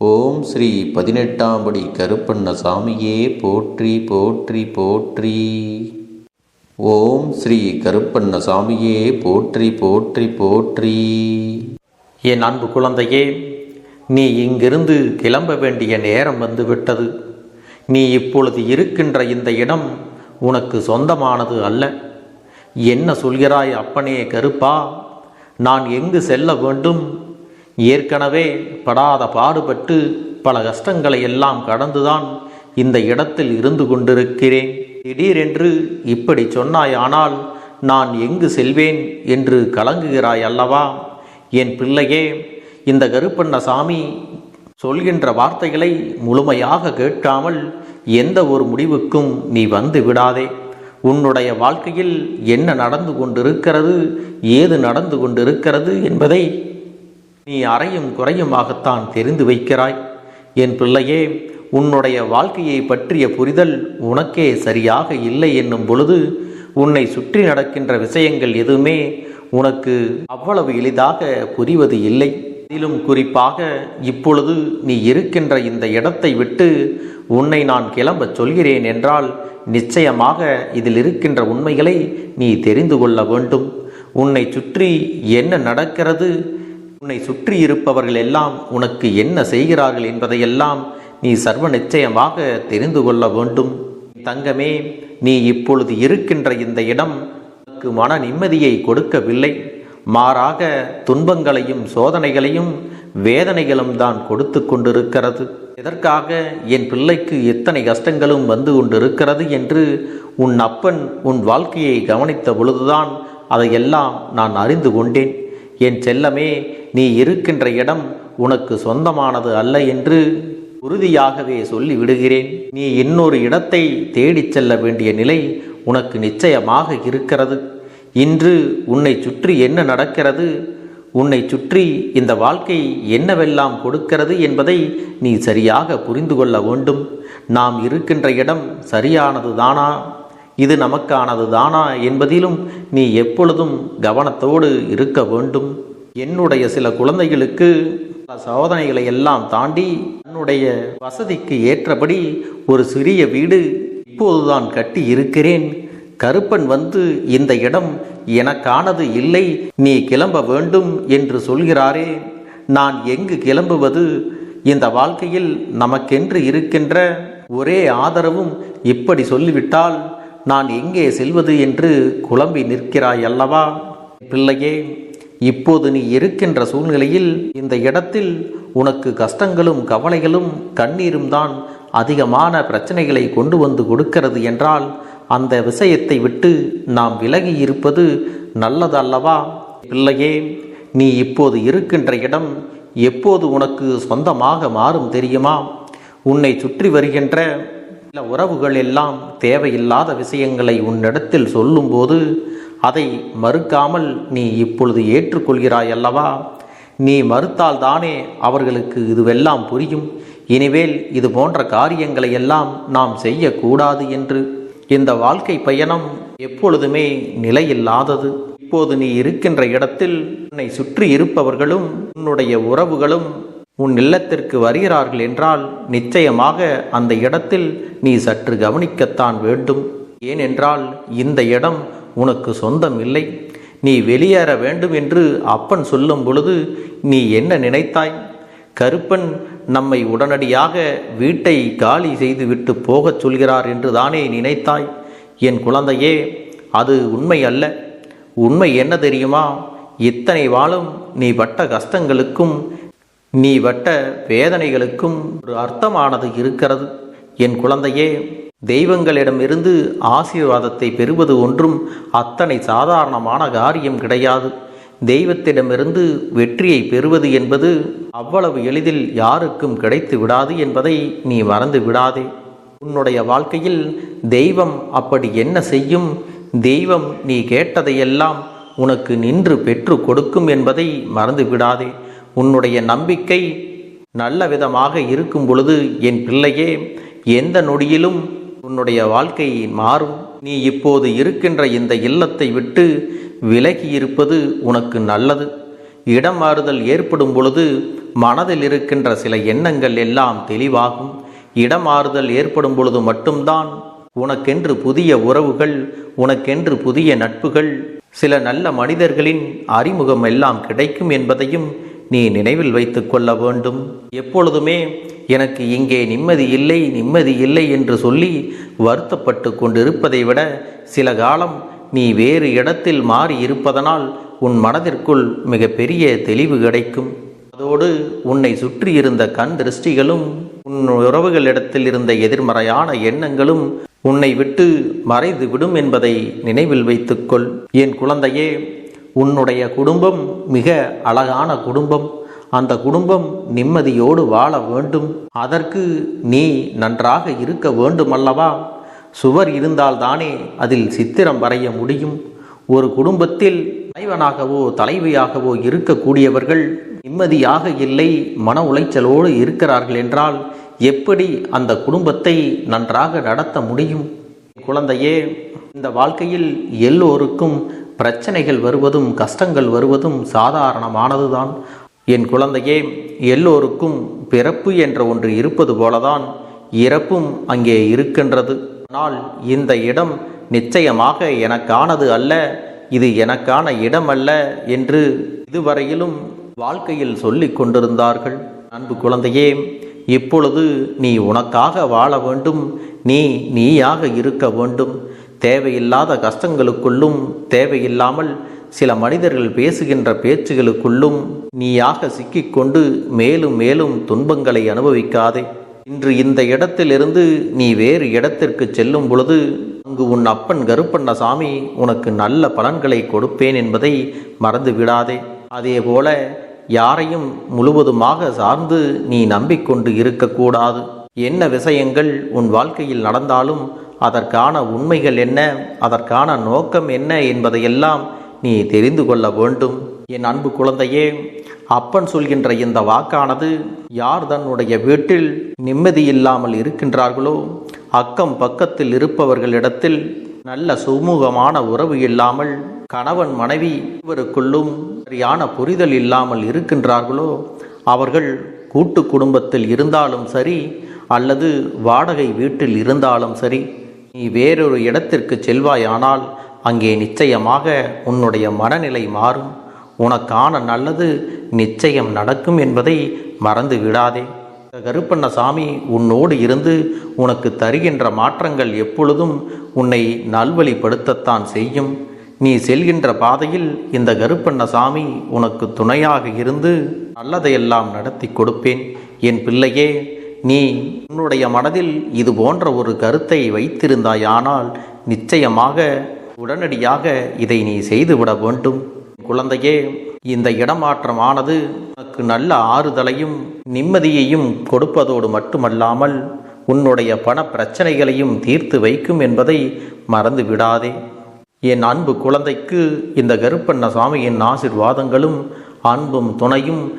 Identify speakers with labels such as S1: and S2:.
S1: ஓம் ஸ்ரீ பதினெட்டாம் படி கருப்பண்ண சாமியே போற்றி போற்றி போற்றி. ஓம் ஸ்ரீ கருப்பண்ண சாமியே போற்றி போற்றி போற்றி.
S2: என் அன்பு குழந்தையே நீ இங்கிருந்து கிளம்ப வேண்டிய நேரம் வந்துவிட்டது. நீ இப்பொழுது இருக்கின்ற இந்த இடம் உனக்கு சொந்தமானது அல்ல. என்ன சொல்கிறாய் அப்பனே கருப்பா? நான் எங்கு செல்ல வேண்டும்? ஏற்கனவே படாத பாடுபட்டு பல கஷ்டங்களை எல்லாம் கடந்துதான் இந்த இடத்தில் இருந்து கொண்டிருக்கிறேன். திடீரென்று இப்படி சொன்னாயானால் நான் எங்கு செல்வேன் என்று கலங்குகிறாய் அல்லவா? என் பிள்ளையே இந்த கருப்பண்ணசாமி சொல்கின்ற வார்த்தைகளை முழுமையாக கேட்காமல் எந்த ஒரு முடிவுக்கும் நீ வந்து விடாதே. உன்னுடைய வாழ்க்கையில் என்ன நடந்து கொண்டிருக்கிறது ஏது நடந்து கொண்டிருக்கிறது என்பதை நீ அறையும் குறையுமாகத்தான் தெரிந்து வைக்கிறாய். என் பிள்ளையே உன்னுடைய வாழ்க்கையை பற்றிய புரிதல் உனக்கே சரியாக இல்லை என்னும் பொழுது உன்னை சுற்றி நடக்கின்ற விஷயங்கள் எதுவுமே உனக்கு அவ்வளவு எளிதாக புரிவது இல்லை. அதிலும் குறிப்பாக இப்பொழுது நீ இருக்கின்ற இந்த இடத்தை விட்டு உன்னை நான் கிளம்பச் சொல்கிறேன் என்றால் நிச்சயமாக இதில் இருக்கின்ற உண்மைகளை நீ தெரிந்து கொள்ள வேண்டும். உன்னை சுற்றி என்ன நடக்கிறது உன்னை சுற்றி இருப்பவர்கள் எல்லாம் உனக்கு என்ன செய்கிறார்கள் என்பதையெல்லாம் நீ சர்வ நிச்சயமாக தெரிந்து கொள்ள வேண்டும். தங்கமே நீ இப்பொழுது இருக்கின்ற இந்த இடம் உனக்கு மன நிம்மதியை கொடுக்கவில்லை. மாறாக துன்பங்களையும் சோதனைகளையும் வேதனைகளும் தான் கொடுத்து கொண்டிருக்கிறது. எதற்காக என் பிள்ளைக்கு எத்தனை கஷ்டங்களும் வந்து கொண்டிருக்கிறது என்று உன் அப்பன் உன் வாழ்க்கையை கவனித்த பொழுதுதான் அதையெல்லாம் நான் அறிந்து கொண்டேன். என் செல்லமே நீ இருக்கின்ற இடம் உனக்கு சொந்தமானது அல்ல என்று உறுதியாகவே சொல்லி விடுகிறேன் நீ இன்னொரு இடத்தை தேடிச் செல்ல வேண்டிய நிலை உனக்கு நிச்சயமாக இருக்கிறது. இன்று உன்னை சுற்றி என்ன நடக்கிறது? உன்னை சுற்றி இந்த வாழ்க்கை என்னவெல்லாம் கொடுக்கிறது என்பதை நீ சரியாக புரிந்து கொள்ள வேண்டும். நாம் இருக்கின்ற இடம் சரியானது தானா இது நமக்கானது தானா என்பதிலும் நீ எப்பொழுதும் கவனத்தோடு இருக்க வேண்டும். என்னுடைய சில குழந்தைகளுக்கு பல சோதனைகளை எல்லாம் தாண்டி தன்னுடைய வசதிக்கு ஏற்றபடி ஒரு சிறிய வீடு இப்போதுதான் கட்டி இருக்கிறேன். கருப்பன் வந்து இந்த இடம் எனக்கானது இல்லை நீ கிளம்ப வேண்டும் என்று சொல்கிறாரே. நான் எங்கு கிளம்புவது? இந்த வாழ்க்கையில் நமக்கென்று இருக்கின்ற ஒரே ஆதரவும் இப்படி சொல்லிவிட்டால் நான் எங்கே செல்வது என்று குழம்பி நிற்கிறாய் அல்லவா? பிள்ளையே இப்போது நீ இருக்கின்ற சூழ்நிலையில் இந்த இடத்தில் உனக்கு கஷ்டங்களும் கவலைகளும் கண்ணீரும் தான் அதிகமான பிரச்சனைகளை கொண்டு வந்து கொடுக்கிறது என்றால் அந்த விஷயத்தை விட்டு நாம் விலகி இருப்பது நல்லதல்லவா? பிள்ளையே நீ இப்போது இருக்கின்ற இடம் எப்போது உனக்கு சொந்தமாக மாறும் தெரியுமா? உன்னை சுற்றி வருகின்ற சில உறவுகள் எல்லாம் தேவையில்லாத விஷயங்களை உன்னிடத்தில் சொல்லும்போது அதை மறுக்காமல் நீ இப்பொழுது ஏற்றுக்கொள்கிறாய் அல்லவா? நீ மறுத்தால் தானே அவர்களுக்கு இதுவெல்லாம் புரியும். இனிமேல் இது போன்ற காரியங்களை எல்லாம் நாம் செய்யக்கூடாது என்று. இந்த வாழ்க்கை பயணம் எப்பொழுதுமே நிலையில்லாதது. இப்போது நீ இருக்கின்ற இடத்தில் உன்னை சுற்றி இருப்பவர்களும் உன்னுடைய உறவுகளும் உன் இல்லத்திற்கு வருகிறார்கள் என்றால் நிச்சயமாக அந்த இடத்தில் நீ சற்று கவனிக்கத்தான் வேண்டும். ஏனென்றால் இந்த இடம் உனக்கு சொந்தம் இல்லை நீ வெளியேற வேண்டும் என்று அப்பன் சொல்லும் பொழுது நீ என்ன நினைத்தாய்? கருப்பன் நம்மை உடனடியாக வீட்டை காலி செய்துவிட்டு போகச் சொல்கிறார் என்று தானே நினைத்தாய்? என் குழந்தையே அது உண்மை அல்ல. உண்மை என்ன தெரியுமா? இத்தனை வாழும் நீ பட்ட கஷ்டங்களுக்கும் நீ வட்ட வேதனைகளுக்கும் ஒரு அர்த்தமானது இருக்கிறது. என் குழந்தையே தெய்வங்களிடமிருந்து ஆசீர்வாதத்தை பெறுவது ஒன்றும் அத்தனை சாதாரணமான காரியம் கிடையாது. தெய்வத்திடமிருந்து வெற்றியை பெறுவது என்பது அவ்வளவு எளிதில் யாருக்கும் கிடைத்து விடாது என்பதை நீ மறந்து விடாதே. உன்னுடைய வாழ்க்கையில் தெய்வம் அப்படி என்ன செய்யும்? தெய்வம் நீ கேட்டதையெல்லாம் உனக்கு நின்று பெற்று கொடுக்கும் என்பதை மறந்து விடாதே. உன்னுடைய நம்பிக்கை நல்ல விதமாக இருக்கும் பொழுது என் பிள்ளையே எந்த நொடியிலும் உன்னுடைய வாழ்க்கை மாறும். நீ இப்போது இருக்கின்ற இந்த இல்லத்தை விட்டு விலகி இருப்பது உனக்கு நல்லது. இடம் மாறுதல் ஏற்படும் பொழுது மனதில் இருக்கின்ற சில எண்ணங்கள் எல்லாம் தெளிவாகும். இடமாறுதல் ஏற்படும் பொழுது மட்டும்தான் உனக்கென்று புதிய உறவுகள் உனக்கென்று புதிய நட்புகள் சில நல்ல மனிதர்களின் அறிமுகம் எல்லாம் கிடைக்கும் என்பதையும் நீ நினைவில் வைத்துக் கொள்ள வேண்டும். எப்பொழுதுமே எனக்கு இங்கே நிம்மதி இல்லை நிம்மதி இல்லை என்று சொல்லி வருத்தப்பட்டு கொண்டிருப்பதை விட சில காலம் நீ வேறு இடத்தில் மாறி இருப்பதனால் உன் மனதிற்குள் மிகப்பெரிய தெளிவு கிடைக்கும். அதோடு உன்னை சுற்றி இருந்த கண் திருஷ்டிகளும் உன் உறவுகளிடத்தில் இருந்த எதிர்மறையான எண்ணங்களும் உன்னை விட்டு மறைந்து விடும் என்பதை நினைவில் வைத்துக்கொள் என் குழந்தையே உன்னுடைய குடும்பம் மிக அழகான குடும்பம். அந்த குடும்பம் நிம்மதியோடு வாழ வேண்டும். அதற்கு நீ நன்றாக இருக்க வேண்டுமல்லவா? சுவர் இருந்தால்தானே அதில் சித்திரம் வரைய முடியும். ஒரு குடும்பத்தில் தலைவனாகவோ தலைவியாகவோ இருக்கக்கூடியவர்கள் நிம்மதியாக இல்லை மன உளைச்சலோடு இருக்கிறார்கள் என்றால் எப்படி அந்த குடும்பத்தை நன்றாக நடத்த முடியும்? குழந்தையே இந்த வாழ்க்கையில் எல்லோருக்கும் பிரச்சனைகள் வருவதும் கஷ்டங்கள் வருவதும் சாதாரணமானதுதான். என் குழந்தையே எல்லோருக்கும் பிறப்பு என்ற ஒன்று இருப்பது போலதான் இறப்பும் அங்கே இருக்கின்றது. ஆனால் இந்த இடம் நிச்சயமாக எனக்கானது அல்ல இது எனக்கான இடம் அல்ல என்று இதுவரையிலும் வாழ்க்கையில் சொல்லிக் கொண்டிருந்தார்கள். அன்பு குழந்தையே இப்பொழுது நீ உனக்காக வாழ வேண்டும் நீ நீயாக இருக்க வேண்டும். தேவையில்லாத கஷ்டங்களுக்குள்ளும் தேவையில்லாமல் சில மனிதர்கள் பேசுகின்ற பேச்சுகளுக்குள்ளும் நீயாக சிக்கிக்கொண்டு மேலும் மேலும் துன்பங்களை அனுபவிக்காதே. இன்று இந்த இடத்திலிருந்து நீ வேறு இடத்திற்கு செல்லும் பொழுது அங்கு உன் அப்பன் கருப்பண்ணசாமி உனக்கு நல்ல பலன்களை கொடுப்பேன் என்பதை மறந்து விடாதே அதே போல யாரையும் முழுவதுமாக சார்ந்து நீ நம்பிக்கொண்டு இருக்கக்கூடாது. என்ன விஷயங்கள் உன் வாழ்க்கையில் நடந்தாலும் அதற்கான உண்மைகள் என்ன? அதற்கான நோக்கம் என்ன என்பதையெல்லாம் நீ தெரிந்து கொள்ள வேண்டும். என் அன்பு குழந்தையே அப்பன் சொல்கின்ற இந்த வாக்கானது யார் தன்னுடைய வீட்டில் நிம்மதி இல்லாமல் இருக்கின்றார்களோ அக்கம் பக்கத்தில் இருப்பவர்களிடத்தில் நல்ல சுமூகமான உறவு இல்லாமல் கணவன் மனைவி இவருக்குள்ளும் சரியான புரிதல் இல்லாமல் இருக்கின்றார்களோ அவர்கள் கூட்டு குடும்பத்தில் இருந்தாலும் சரி அல்லது வாடகை வீட்டில் இருந்தாலும் சரி நீ வேறொரு இடத்திற்கு செல்வாயானால் அங்கே நிச்சயமாக உன்னுடைய மனநிலை மாறும். உனக்கான நல்லது நிச்சயம் நடக்கும் என்பதை மறந்து விடாதே. கருப்பண்ணசாமி உன்னோடு இருந்து உனக்கு தருகின்ற மாற்றங்கள் எப்பொழுதும் உன்னை நல்வழிப்படுத்தத்தான் செய்யும். நீ செல்கின்ற பாதையில் இந்த கருப்பண்ணசாமி உனக்கு துணையாக இருந்து நல்லதையெல்லாம் நடத்தி கொடுப்பேன். என் பிள்ளையே நீ உன்னுடைய மனதில் இது போன்ற ஒரு கருத்தை வைத்திருந்தாயானால் நிச்சயமாக உடனடியாக இதை நீ செய்துவிட வேண்டும். குழந்தையே இந்த இடமாற்றமானது உனக்கு நல்ல ஆறுதலையும் நிம்மதியையும் கொடுப்பதோடு மட்டுமல்லாமல் உன்னுடைய பண பிரச்சனைகளையும் தீர்த்து வைக்கும் என்பதை மறந்து விடாதே. என் அன்பு குழந்தைக்கு இந்த கருப்பண்ண சுவாமியின் ஆசிர்வாதங்களும் அன்பும் துணையும்